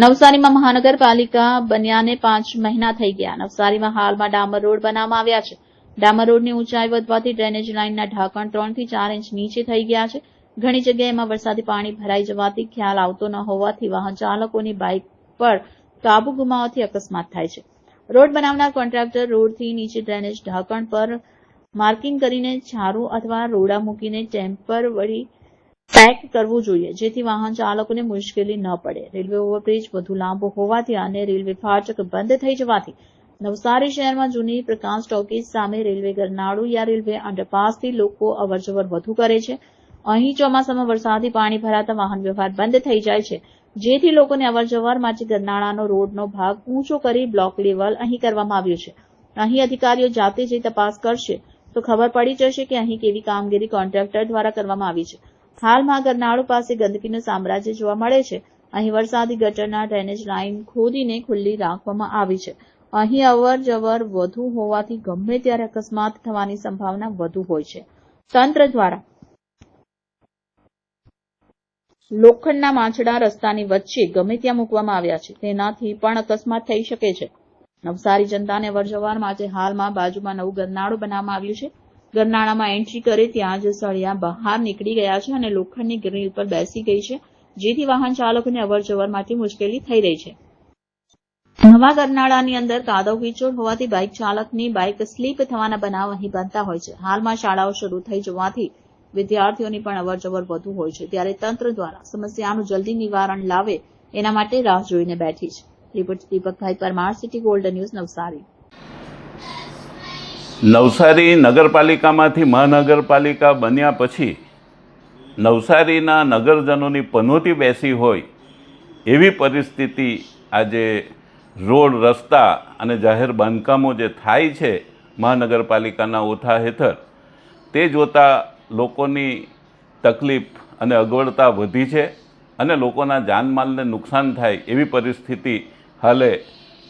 નવસારીમાં મહાનગરપાલિકા બન્યાને પાંચ મહિના થઈ ગયા. નવસારીમાં હાલમાં ડામર રોડ બનાવવામાં આવ્યા છે. ડામર રોડની ઊંચાઈ વધવાથી ડ્રેનેજ લાઇનના ઢાંકણ ત્રણથી ચાર ઇંચ નીચે થઈ ગયા છે. ઘણી જગ્યાએમાં વરસાદી પાણી ભરાઈ જવાથી ખ્યાલ આવતો ન હોવાથી વાહન ચાલકોની બાઇક પર કાબુ ગુમાવવાથી અકસ્માત થાય છે. રોડ બનાવનાર કોન્ટ્રાક્ટર રોડથી નીચે ડ્રેનેજ ઢાંકણ પર માર્કિંગ કરીને છારું અથવા રોડા મૂકીને ટેમ્પર વળી પેક કરવું જોઈએ, જેથી વાહન ચાલકોને મુશ્કેલી ન પડે. રેલવે ઓવરબ્રિજ વધુ લાંબો હોવાથી અને રેલવે ફાટક બંધ થઈ જવાથી નવસારી શહેરમાં જૂની પ્રકાશ ટોકીઝ સામે રેલવે ગરનાળું યા રેલવે અંડરપાસથી લોકો અવરજવર વધુ કરે છે. અહીં ચોમાસામાં વરસાદી પાણી ભરાતા વાહન વ્યવહાર બંધ થઈ જાય છે, જેથી લોકોને અવરજવર માટે ગરનાળાનો રોડનો ભાગ ઊંચો કરી બ્લોક લેવલ અહીં કરવામાં આવ્યું છે. અહીં અધિકારીઓ જાતે જઈ તપાસ કરશે, તો ખબર પડી જશે કે અહીં કેવી કામગીરી કોન્ટ્રાક્ટર દ્વારા કરવામાં આવી છે. હાલમાં ગરનાળુ પાસે ગંદકીનું સામ્રાજ્ય જોવા મળે છે. અહીં વરસાદી ગટરના ડ્રેનેજ લાઇન ખોદીને ખુલ્લી રાખવામાં આવી છે. અહીં અવર જવર વધુ હોવાથી ગમે ત્યારે અકસ્માત થવાની સંભાવના વધુ હોય છે. તંત્ર દ્વારા લોખંડના માછડા રસ્તાની વચ્ચે ગમે ત્યાં મૂકવામાં આવ્યા છે. તેનાથી પણ અકસ્માત થઈ શકે છે. નવસારી જનતાને અવરજવર માટે હાલમાં બાજુમાં નવું ગરનાળું બનાવવામાં આવ્યું છે. ગરનાળામાં એન્ટ્રી કરે ત્યાં જ સળિયા બહાર નીકળી ગયા છે અને લોખંડની ગ્રીલ ઉપર બેસી ગઈ છે, જેથી વાહન ચાલકોને અવરજવર માટે મુશ્કેલી થઈ રહી છે. નવા ગરનાળાની અંદર કાદવ કીચોડ હોવાથી બાઇક ચાલકની બાઇક સ્લીપ થવાના બનાવ અહીં બનતા હોય છે. હાલમાં શાળાઓ શરૂ થઈ જવાથી વિદ્યાર્થીઓની પણ અવરજવર વધુ હોય છે. ત્યારે તંત્ર દ્વારા સમસ્યાનું જલ્દી નિવારણ લાવે એના માટે રાહ જોઈને બેઠી છે. રિપોર્ટ દીપકભાઈ Parmar city golden news Navsari. Navsari નગરપાલિકામાંથી મહાનગરપાલિકા બન્યા પછી નવસારીના નગરજનોની પનોતી બેસી હોય એવી પરિસ્થિતિ આજે રોડ, રસ્તા અને જાહેર બાંધકામો જે થાય છે મહાનગરપાલિકાના ઓથા હેઠળ, તે જોતાં લોકોની તકલીફ અને અગવડતા વધી છે અને લોકોના જાનમાલને નુકસાન થાય એવી પરિસ્થિતિ હાલે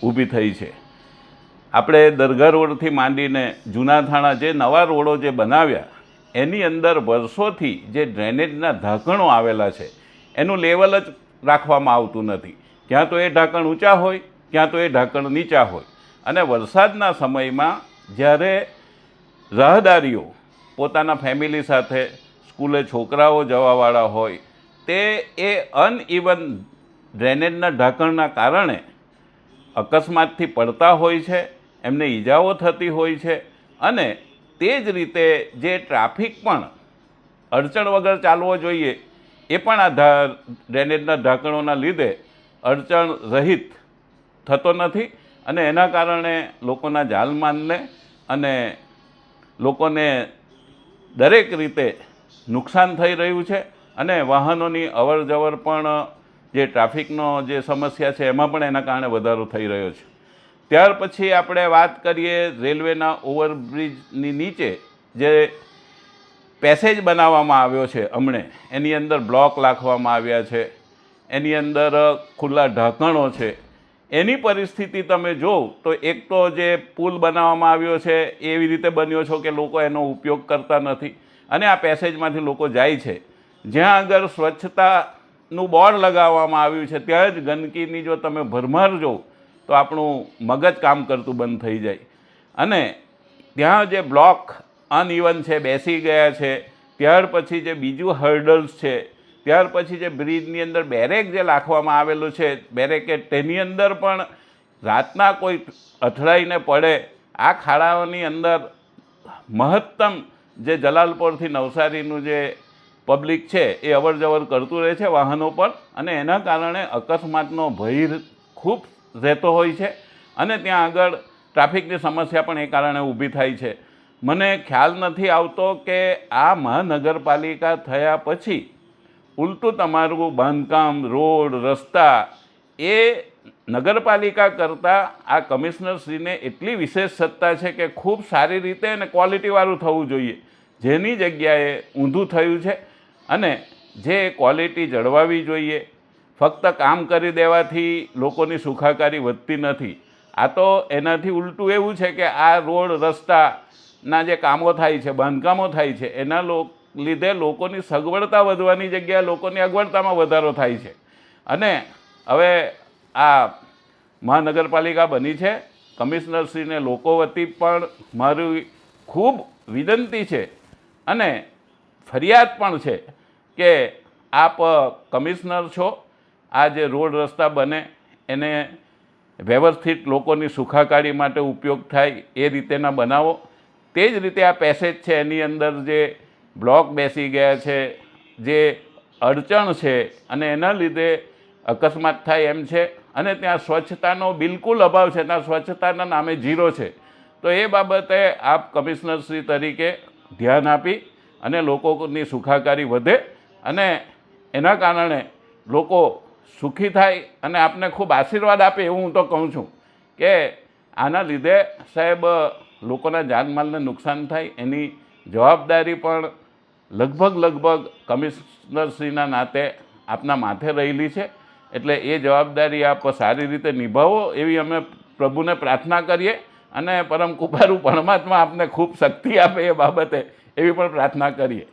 ઊભી થઈ છે. આપણે દરગાહ રોડથી માંડીને જૂના થાણા જે નવા રોડો જે બનાવ્યા, એની અંદર વર્ષોથી જે ડ્રેનેજના ઢાંકણો આવેલા છે, એનું લેવલ જ રાખવામાં આવતું નથી. ક્યાં તો એ ઢાંકણ ઊંચા હોય, ક્યાં તો એ ઢાંકણ નીચા હોય. અને વરસાદના સમયમાં જ્યારે રાહદારીઓ પોતાના ફેમિલી સાથે સ્કૂલે છોકરાઓ જવાવાળા હોય, તે એ અનઇવન ડ્રેનેજના ઢાંકણના કારણે અકસ્માતથી પડતા હોય છે એમને ઈજાઓ થતી હોય છે. અને તે જ રીતે જે ટ્રાફિક પણ અડચણ વગર ચાલવો જોઈએ, એ પણ આ ધા ડ્રેનેજના ઢાંકણોના લીધે અડચણ રહિત થતો નથી. અને એના કારણે લોકોના જાલમાનને અને લોકોને દરેક રીતે નુકસાન થઈ રહ્યું છે. અને વાહનોની અવર જવર પણ જે ટ્રાફિકનો જે સમસ્યા છે, એમાં પણ એના કારણે વધારો થઈ રહ્યો છે. ત્યાર પછી આપણે વાત કરીએ રેલવેના ઓવરબ્રિજની નીચે જે પેસેજ બનાવવામાં આવ્યો છે હમણે. એની અંદર બ્લોક લાખવામાં આવ્યા છે. એની અંદર ખુલ્લા ઢાંકણો છે. એની પરિસ્થિતિ તમે જોવ તો એક તો જે પુલ બનાવવામાં આવ્યો છે, એવી રીતે બન્યો છો કે લોકો એનો ઉપયોગ કરતા નથી અને આ પેસેજમાંથી લોકો જાય છે. જ્યાં આગળ સ્વચ્છતાનું બોર્ડ લગાવવામાં આવ્યું છે, ત્યાં જ ગંદકીની જો તમે ભરમાર જોવ તો આપણું મગજ કામ કરતું બંધ થઈ જાય. અને ત્યાં જે બ્લોક અનઇવન છે, બેસી ગયા છે, ત્યાર પછી જે બીજું હર્ડલ્સ છે, ત્યાર પછી જે બ્રિજની અંદર બેરેક જે લાખવામાં આવેલું છે બેરેકેટ તેની અંદર પણ રાતના કોઈ અથડાઈને પડે, આ ખાડાઓની અંદર મહત્તમ જે જલાલપોરથી નવસારીનું જે પબ્લિક છે, એ અવર જવર કરતું રહે છે વાહનો પર, અને એના કારણે અકસ્માતનો ભય ખૂબ રહેતો હોય છે અને ત્યાં આગળ ટ્રાફિકની સમસ્યા પણ એ કારણે ઊભી થાય છે. મને ખ્યાલ નથી આવતો કે આ મહાનગરપાલિકા થયા પછી ઉલટું તમારું બાંધકામ, રોડ, રસ્તા એ નગરપાલિકા કરતાં આ કમિશનરશ્રીને એટલી વિશેષ સત્તા છે કે ખૂબ સારી રીતે અને ક્વોલિટીવાળું થવું જોઈએ. જેની જગ્યાએ ઊંધું થયું છે અને જે ક્વોલિટી જળવાવી જોઈએ ફક્ત કામ કરી દેવાથી લોકોની સુખાકારી વધતી નથી. આ તો એનાથી ઉલટું એવું છે કે આ રોડ, રસ્તાના જે કામો થાય છે, બાંધકામો થાય છે, એના લો, લીધે લોકોની સગવડતા વધવાની જગ્યાએ લોકોની અગવડતામાં વધારો થાય છે. અને હવે આ મહાનગરપાલિકા બની છે. કમિશનરશ્રીને લોકો વતી પણ મારી ખૂબ વિનંતી છે અને ફરિયાદ પણ છે કે આપ કમિશનર છો આ જે રોડ રસ્તા બને, એને વ્યવસ્થિત લોકોની સુખાકારી માટે ઉપયોગ થાય એ રીતેના બનાવો. તે જ રીતે આ પેસેજ છે, એની અંદર જે બ્લોક બેસી ગયા છે, જે અડચણ છે, અને એના લીધે અકસ્માત થાય એમ છે, અને ત્યાં સ્વચ્છતાનો બિલકુલ અભાવ છે, ત્યાં સ્વચ્છતાના નામે ઝીરો છે. તો એ બાબતે આપ કમિશનરશ્રી તરીકે ધ્યાન આપી અને લોકોની સુખાકારી વધે, અને એના કારણે લોકો સુખી થાય અને આપને ખૂબ આશીર્વાદ આપે એવું હું તો કહું છું કે આના લીધે સાહેબ લોકોના જાનમાલને નુકસાન થાય. એની જવાબદારી પણ લગભગ લગભગ કમિશનરશ્રીના નાતે આપના માથે રહેલી છે. એટલે એ જવાબદારી આપ સારી રીતે નિભાવો એવી અમે પ્રભુને પ્રાર્થના કરીએ અને પરમ કુપારુ પરમાત્મા આપને ખૂબ શક્તિ આપે એ બાબતે એવી પણ પ્રાર્થના કરીએ.